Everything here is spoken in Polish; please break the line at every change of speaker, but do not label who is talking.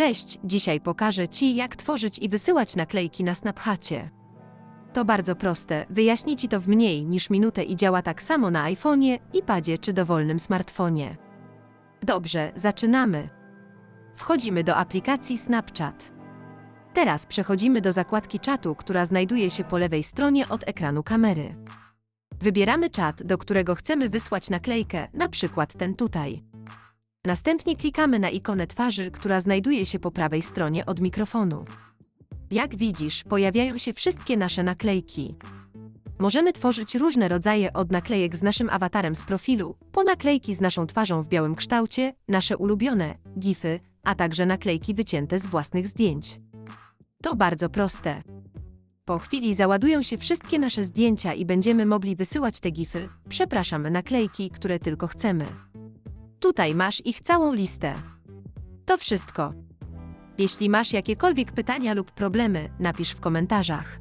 Cześć, dzisiaj pokażę Ci, jak tworzyć i wysyłać naklejki na Snapchacie. To bardzo proste, wyjaśnię Ci to w mniej niż minutę i działa tak samo na iPhone'ie, iPadzie czy dowolnym smartfonie. Dobrze, zaczynamy. Wchodzimy do aplikacji Snapchat. Teraz przechodzimy do zakładki czatu, która znajduje się po lewej stronie od ekranu kamery. Wybieramy czat, do którego chcemy wysłać naklejkę, na przykład ten tutaj. Następnie klikamy na ikonę twarzy, która znajduje się po prawej stronie od mikrofonu. Jak widzisz, pojawiają się wszystkie nasze naklejki. Możemy tworzyć różne rodzaje od naklejek z naszym awatarem z profilu, po naklejki z naszą twarzą w białym kształcie, nasze ulubione, gify, a także naklejki wycięte z własnych zdjęć. To bardzo proste. Po chwili załadują się wszystkie nasze zdjęcia i będziemy mogli wysyłać te gify, przepraszam, naklejki, które tylko chcemy. Tutaj masz ich całą listę. To wszystko. Jeśli masz jakiekolwiek pytania lub problemy, napisz w komentarzach.